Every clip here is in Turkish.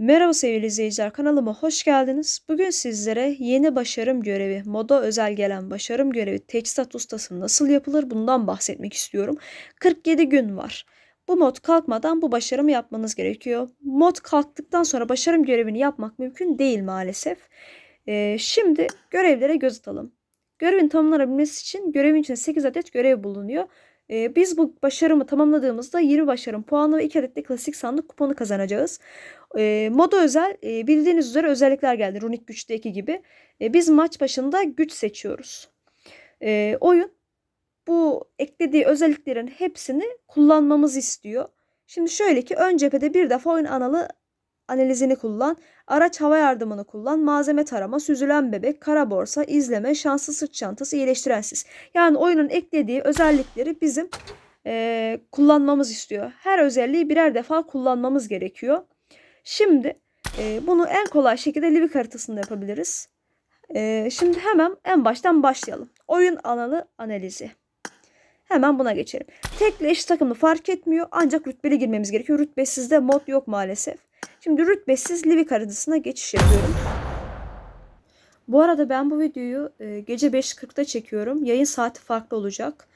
Merhaba sevgili izleyiciler kanalıma hoş geldiniz. Bugün sizlere yeni başarım görevi, moda özel gelen başarım görevi teçhizat ustası nasıl yapılır bundan bahsetmek istiyorum. 47 gün var. Bu mod kalkmadan bu başarımı yapmanız gerekiyor. Mod kalktıktan sonra başarım görevini yapmak mümkün değil maalesef. Ee, şimdi görevlere göz atalım. Görevin tamamlanabilmesi için görevin içinde 8 adet görev bulunuyor. Ee, biz bu başarımı tamamladığımızda 20 başarım puanı ve 2 adet de klasik sandık kuponu kazanacağız. E, moda özel e, bildiğiniz üzere özellikler geldi. Runik güçteki gibi. E, biz maç başında güç seçiyoruz. Oyun bu eklediği özelliklerin hepsini kullanmamızı istiyor. Şimdi şöyle ki ön cephede bir defa oyun analı analizini kullan, araç hava yardımını kullan, malzeme tarama, süzülen bebek, kara borsa, izleme, şanslı sırt çantası, iyileştirensiz. Yani oyunun eklediği özellikleri bizim e, kullanmamız istiyor. Her özelliği birer defa kullanmamız gerekiyor. Şimdi e, bunu en kolay şekilde Livik haritasında yapabiliriz. E, şimdi hemen en baştan başlayalım. Oyun analı analizi. Hemen buna geçelim. Tekli eş takımlı fark etmiyor ancak rütbeli girmemiz gerekiyor. Rütbesizde mod yok maalesef. Şimdi rütbesiz Livik haritasına geçiş yapıyorum. Bu arada ben bu videoyu e, gece 5.40'da çekiyorum. Yayın saati farklı olacak.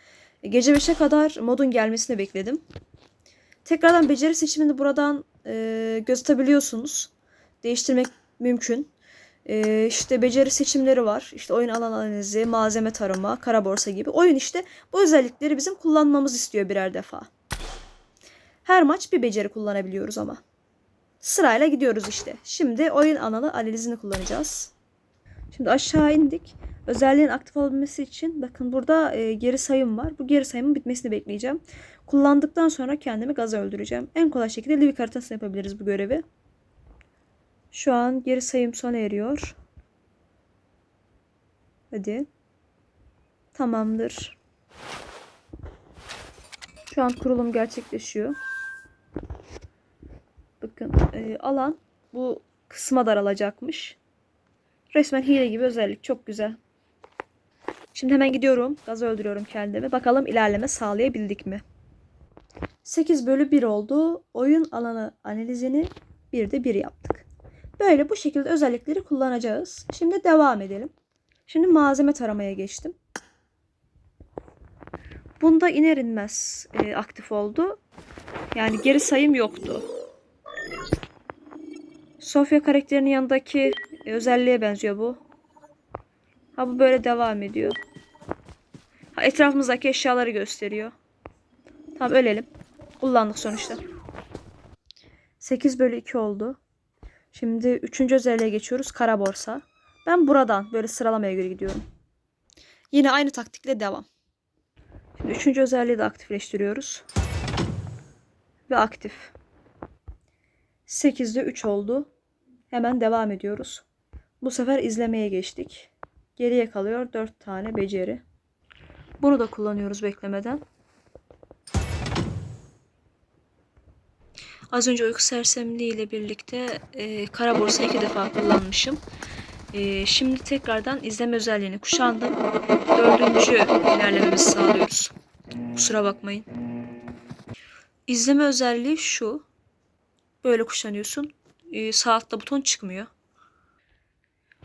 E, gece 5'e kadar modun gelmesini bekledim. Tekrardan beceri seçimini buradan e, gözetebiliyorsunuz. Değiştirmek mümkün. E, işte beceri seçimleri var. İşte oyun alan analizi, malzeme tarama, kara borsa gibi. Oyun işte bu özellikleri bizim kullanmamız istiyor birer defa. Her maç bir beceri kullanabiliyoruz ama. Sırayla gidiyoruz işte. Şimdi oyun analı analizini kullanacağız. Şimdi aşağı indik. Özelliğin aktif olabilmesi için bakın burada e, geri sayım var. Bu geri sayımın bitmesini bekleyeceğim. Kullandıktan sonra kendimi gaza öldüreceğim. En kolay şekilde Livik haritasında yapabiliriz bu görevi. Şu an geri sayım sona eriyor. Hadi. Tamamdır. Şu an kurulum gerçekleşiyor. Bakın e, alan bu kısma daralacakmış. Resmen hile gibi özellik. Çok güzel. Şimdi hemen gidiyorum. Gaz öldürüyorum kendimi. Bakalım ilerleme sağlayabildik mi? 8 bölü 1 oldu. Oyun alanı analizini 1'de 1 yaptık. Böyle bu şekilde özellikleri kullanacağız. Şimdi devam edelim. Şimdi malzeme taramaya geçtim. Bunda iner inmez e, aktif oldu. Yani geri sayım yoktu. Sofya karakterinin yanındaki e, özelliğe benziyor bu. Ha bu böyle devam ediyor. Ha, etrafımızdaki eşyaları gösteriyor. Tamam ölelim. Kullandık sonuçta. 8 bölü 2 oldu. Şimdi 3. özelliğe geçiyoruz. Kara borsa. Ben buradan böyle sıralamaya göre gidiyorum. Yine aynı taktikle devam. Şimdi 3. özelliği de aktifleştiriyoruz. Ve aktif. 8'de 3 oldu. Hemen devam ediyoruz. Bu sefer izlemeye geçtik. Geriye kalıyor 4 tane beceri. Bunu da kullanıyoruz beklemeden. Az önce uyku sersemliği ile birlikte e, kara borsa iki defa kullanmışım. E, şimdi tekrardan izleme özelliğini kuşandım. Dördüncü ilerlememizi sağlıyoruz. Kusura bakmayın. İzleme özelliği şu. Böyle kuşanıyorsun. E, sağ buton çıkmıyor.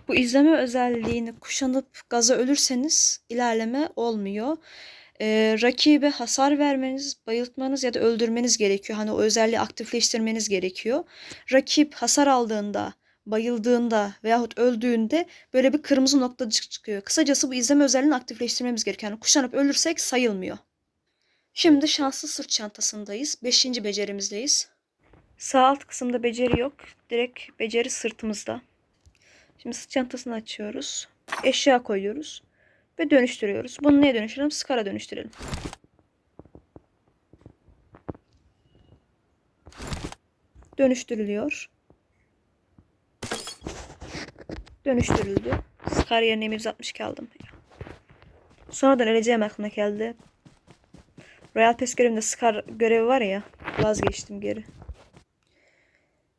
Bu izleme özelliğini kuşanıp gaza ölürseniz ilerleme olmuyor. Ee, rakibe hasar vermeniz, bayıltmanız ya da öldürmeniz gerekiyor. Hani o özelliği aktifleştirmeniz gerekiyor. Rakip hasar aldığında, bayıldığında veyahut öldüğünde böyle bir kırmızı noktacık çıkıyor. Kısacası bu izleme özelliğini aktifleştirmemiz gerekiyor. Yani kuşanıp ölürsek sayılmıyor. Şimdi şanslı sırt çantasındayız. Beşinci becerimizdeyiz. Sağ alt kısımda beceri yok. Direkt beceri sırtımızda. Şimdi sırt çantasını açıyoruz. Eşya koyuyoruz. Ve dönüştürüyoruz. Bunu neye dönüştürelim? Skara dönüştürelim. Dönüştürülüyor. Dönüştürüldü. Skar yerine 162 aldım. Sonradan öleceğim aklıma geldi. Royal Pass görevinde Scar görevi var ya. Vazgeçtim geri.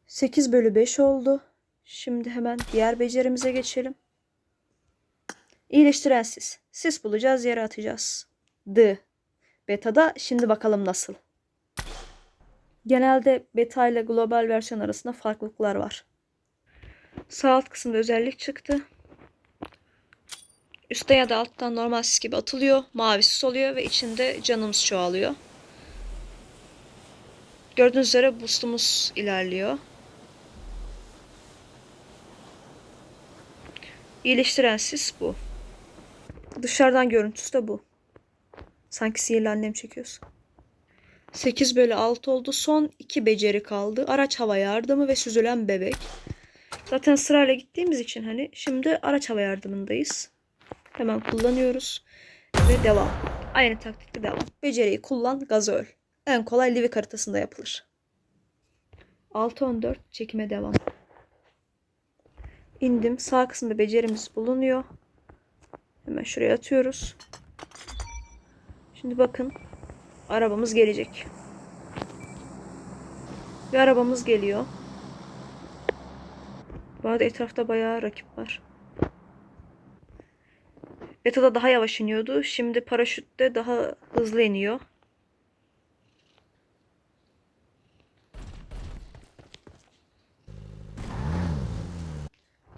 8 bölü 5 oldu. Şimdi hemen diğer becerimize geçelim. İyileştiren sis. Sis bulacağız yere atacağız. D. Beta'da şimdi bakalım nasıl. Genelde beta ile global versiyon arasında farklılıklar var. Sağ alt kısımda özellik çıktı. Üstte ya da alttan normal sis gibi atılıyor. Mavi sis oluyor ve içinde canımız çoğalıyor. Gördüğünüz üzere boostumuz ilerliyor. İyileştiren sis bu. Dışarıdan görüntüsü de bu. Sanki sihirli annem çekiyorsun. 8 bölü 6 oldu. Son 2 beceri kaldı. Araç hava yardımı ve süzülen bebek. Zaten sırayla gittiğimiz için hani şimdi araç hava yardımındayız. Hemen kullanıyoruz. Ve devam. Aynı taktikte devam. Beceriyi kullan, gazı öl. En kolay Livik haritasında yapılır. 6-14 çekime devam. İndim. Sağ kısımda becerimiz bulunuyor. Hemen şuraya atıyoruz. Şimdi bakın. Arabamız gelecek. Bir arabamız geliyor. Bu arada etrafta bayağı rakip var. Beta'da daha yavaş iniyordu. Şimdi paraşütte daha hızlı iniyor.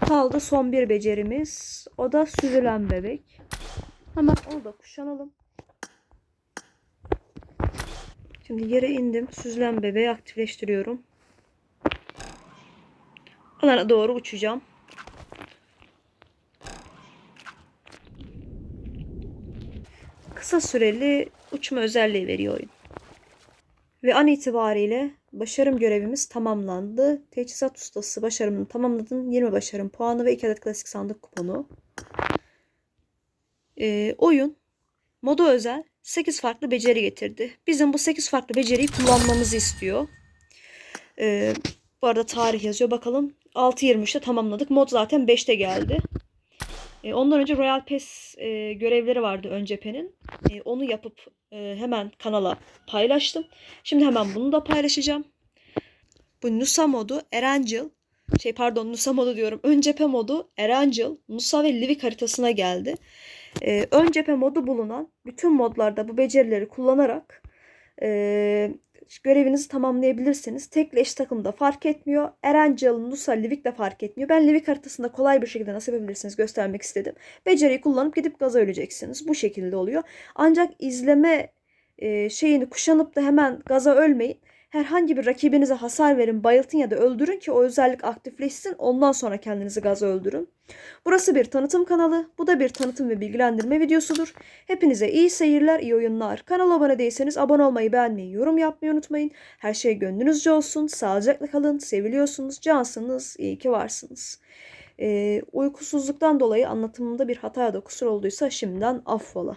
Kaldı son bir becerimiz. O da süzülen bebek. Hemen onu da kuşanalım. Şimdi yere indim. Süzülen bebeği aktifleştiriyorum. Alana doğru uçacağım. Kısa süreli uçma özelliği veriyor oyun. Ve an itibariyle başarım görevimiz tamamlandı. Teçhizat ustası başarımını tamamladın. 20 başarım puanı ve 2 adet klasik sandık kuponu. Ee, oyun moda özel 8 farklı beceri getirdi. Bizim bu 8 farklı beceriyi kullanmamızı istiyor. Ee, bu arada tarih yazıyor. Bakalım 6.23'te tamamladık. Mod zaten 5'te geldi. Ee, ondan önce Royal Pass e, görevleri vardı ön cephenin. E, onu yapıp e, hemen kanala paylaştım. Şimdi hemen bunu da paylaşacağım. Bu Nusa modu Erangel şey pardon Nusa modu diyorum. Ön cephe modu Erangel, Nusa ve Livik haritasına geldi. E, ön cephe modu bulunan bütün modlarda bu becerileri kullanarak e, görevinizi tamamlayabilirsiniz. Tekli eş takımda fark etmiyor. Erangel, Nusa, Livik de fark etmiyor. Ben Livik haritasında kolay bir şekilde nasıl yapabilirsiniz göstermek istedim. Beceriyi kullanıp gidip gaza öleceksiniz. Bu şekilde oluyor. Ancak izleme e, şeyini kuşanıp da hemen gaza ölmeyin. Herhangi bir rakibinize hasar verin, bayıltın ya da öldürün ki o özellik aktifleşsin. Ondan sonra kendinizi gaza öldürün. Burası bir tanıtım kanalı. Bu da bir tanıtım ve bilgilendirme videosudur. Hepinize iyi seyirler, iyi oyunlar. Kanala abone değilseniz abone olmayı, beğenmeyi, yorum yapmayı unutmayın. Her şey gönlünüzce olsun. Sağlıcakla kalın. Seviliyorsunuz. Cansınız. İyi ki varsınız. Ee, uykusuzluktan dolayı anlatımımda bir hata ya da kusur olduysa şimdiden affola.